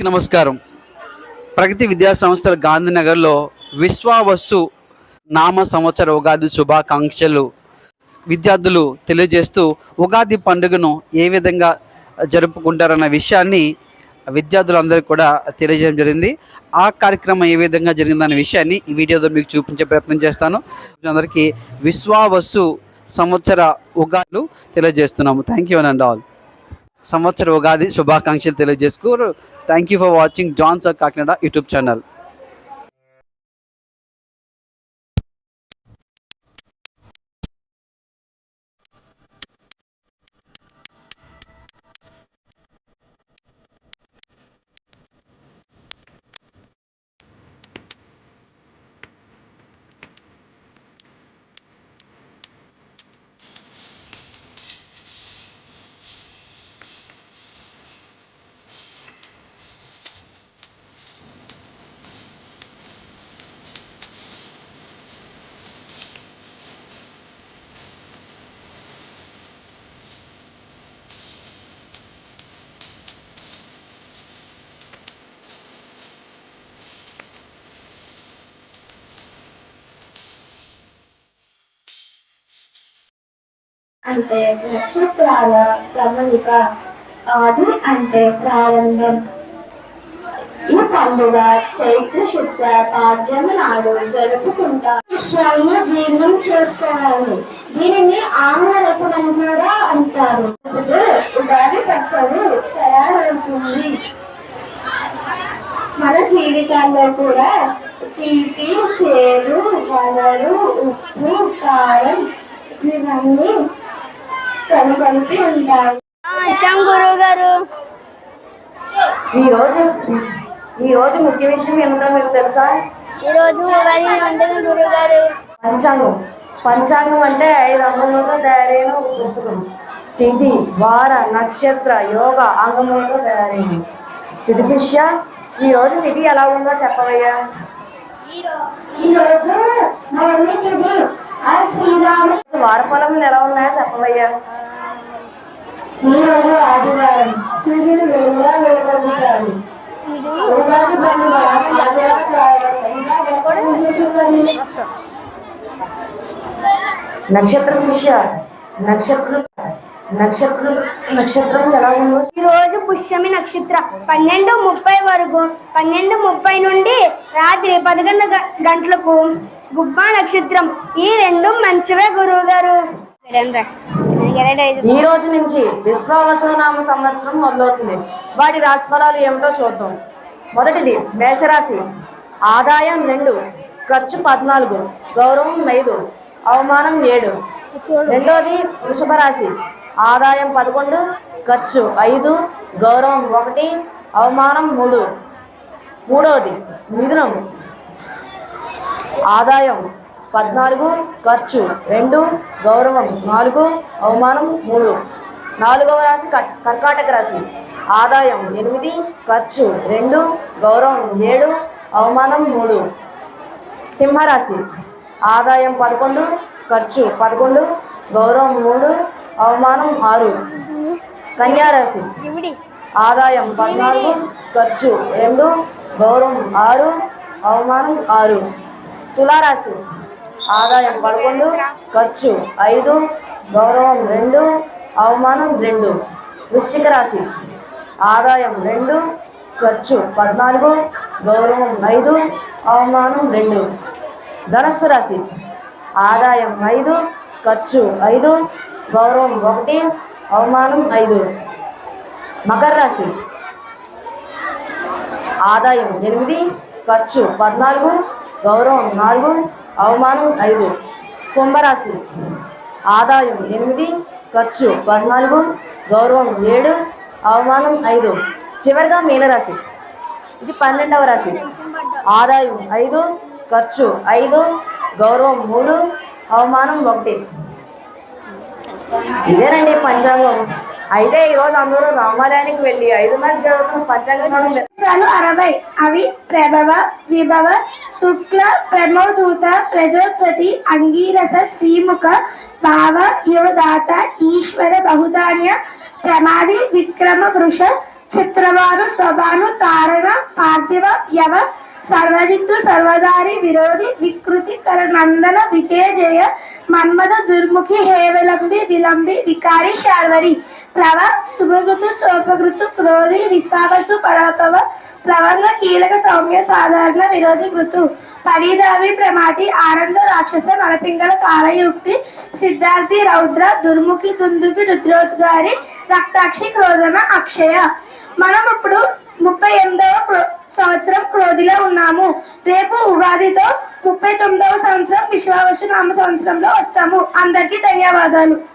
నమస్కారం. ప్రగతి విద్యా సంస్థల గాంధీనగర్లో విశ్వావస్సు నామ సంవత్సర ఉగాది శుభాకాంక్షలు విద్యార్థులు తెలియజేస్తూ ఉగాది పండుగను ఏ విధంగా జరుపుకుంటారన్న విషయాన్ని విద్యార్థులందరికీ కూడా తెలియజేయడం జరిగింది. ఆ కార్యక్రమం ఏ విధంగా జరిగిందన్న విషయాన్ని ఈ వీడియోలో మీకు చూపించే ప్రయత్నం చేస్తాను. అందరికీ విశ్వావస్సు సంవత్సర ఉగాదులు తెలియజేస్తున్నాము. థ్యాంక్ యూ అండ్ ఆల్ సంవత్సర ఉగాది శుభాకాంక్షలు తెలియజేసుకోరు thank you for watching Johns Kakinada YouTube channel అంటే నక్షత్రాల గమనిక ఆది అంటే ప్రారంభం. ఈ పండుగ చైత్ర శుద్ధ పాడ్యమి నాడు జరుపుకుంటారు. విషయాలను జీర్ణం చేసుకోవాలి దీనిని ఆమ్ల అని కూడా అంటారు. ఇప్పుడు ఉగాది పచ్చడి తయారవుతుంది. మన జీవితాల్లో కూడా తీపి చేదు వలలు ఉప్పు కారం ఇవన్నీ కనుగొలిపి ఉంటాయి వచ్చాం గురువు గారు. ఈ రోజు ఈ రోజు ముఖ్య విషయం ఏమిటో మీకు తెలుసా? ఈరోజు పంచాంగం. పంచాంగం అంటే ఐదు అంగములతో తయారైన ఒక పుస్తకం. తిథి వార నక్షత్ర యోగ అంగములతో తయారైంది. తిథి శిష్య ఈ రోజు తిథి ఎలా ఉందో చెప్పవయ్యా? ఈరోజు వారఫలములు ఎలా ఉన్నాయో చెప్పవయ్యా ఈరోజు ఆదివారం సూర్యుడు వెలుగుగా వెలువడుతాడు. ఉగాది పండుగ ప్రజల ప్రారంభంగా నక్షత్ర శిష్య నక్షత్రం నక్షత్రం నక్షత్రం ఎలా ఉందో ఈరోజు పుష్యమి నక్షత్ర. పన్నెండు ముప్పై వరకు పన్నెండు ముప్పై నుండి రాత్రి పదకొండు గంటలకు గుబ్బా నక్షత్రం. ఈ రెండు మంచివే గురువు గారు ఈ రోజు నుంచి విశ్వావసునామ సంవత్సరం మొదలవుతుంది. వాటి రాశిఫలాలు ఏమిటో చూద్దాం. మొదటిది మేషరాశి. ఆదాయం రెండు ఖర్చు పద్నాలుగు గౌరవం ఐదు అవమానం ఏడు. రెండోది వృషభ రాశి ఆదాయం పదకొండు ఖర్చు ఐదు గౌరవం ఒకటి అవమానం మూడు. మూడవది మిథునం. ఆదాయం పద్నాలుగు ఖర్చు రెండు గౌరవం నాలుగు అవమానం మూడు. నాలుగవ రాశి కర్కాటక రాశి. ఆదాయం ఎనిమిది ఖర్చు రెండు గౌరవం ఏడు అవమానం మూడు. సింహరాశి. ఆదాయం పదకొండు ఖర్చు పదకొండు గౌరవం మూడు అవమానం ఆరు. కన్యారాశి. ఆదాయం పద్నాలుగు ఖర్చు రెండు గౌరవం ఆరు అవమానం ఆరు. తులారాశి. ఆదాయం పదకొండు ఖర్చు ఐదు గౌరవం రెండు అవమానం రెండు. వృశ్చిక రాశి. ఆదాయం రెండు ఖర్చు పద్నాలుగు గౌరవం ఐదు అవమానం రెండు. ధనస్సు రాశి. ఆదాయం ఐదు ఖర్చు ఐదు గౌరవం ఒకటి అవమానం ఐదు. మకర రాశి. ఆదాయం ఎనిమిది ఖర్చు పద్నాలుగు గౌరవం నాలుగు అవమానం ఐదు. కుంభరాశి. ఆదాయం ఎనిమిది ఖర్చు పద్నాలుగు గౌరవం ఏడు అవమానం ఐదు. చివరిగా మీనరాశి. ఇది పన్నెండవ రాశి. ఆదాయం ఐదు ఖర్చు ఐదు గౌరవం మూడు అవమానం ఒకటి. ఇదేనండి పంచాంగం. అయితే ఈ రోజు అందరూ రామాలయానికి వెళ్ళి ఐదు మంది జరుగుతున్న పంచాంగ స్నానం అరవై అవి ప్రభవ విభవ శుక్ల ప్రమోదూత ప్రజోపతి అంగీరస శ్రీముఖ భావ యువదాత ఈశ్వర బహుధాన్య ప్రమాది విక్రమ వృష చిత్రవారు స్వభాను తారణ పార్థివ యవ సర్వజిత్తు సర్వదారి విరోధి వికృతి కరనందన విజయ జయ మన్మద దుర్ముఖి హేవలంబి విలంబి వికారి శాల్వరి ప్లవ శుభగృతు శోభగృతు క్రోధి విశ్వావసు పరాపవ ప్లవంగ కీలక సౌమ్య సాధారణ విరోధి కృతు పరిదావి ప్రమాటి ఆనంద రాక్షస నలపింగళ కాలయుక్తి సిద్ధార్థి రౌద్ర దుర్ముఖి దుందుకి రుద్రోద్గారి రక్తాక్షి క్రోధన అక్షయ. మనం ఇప్పుడు ముప్పై ఎనిమిదవ సంవత్సరం క్రోధిలో ఉన్నాము. రేపు ఉగాదితో ముప్పై తొమ్మిదవ సంవత్సరం విశ్వావసు నామ సంవత్సరంలో వస్తాము. అందరికీ ధన్యవాదాలు.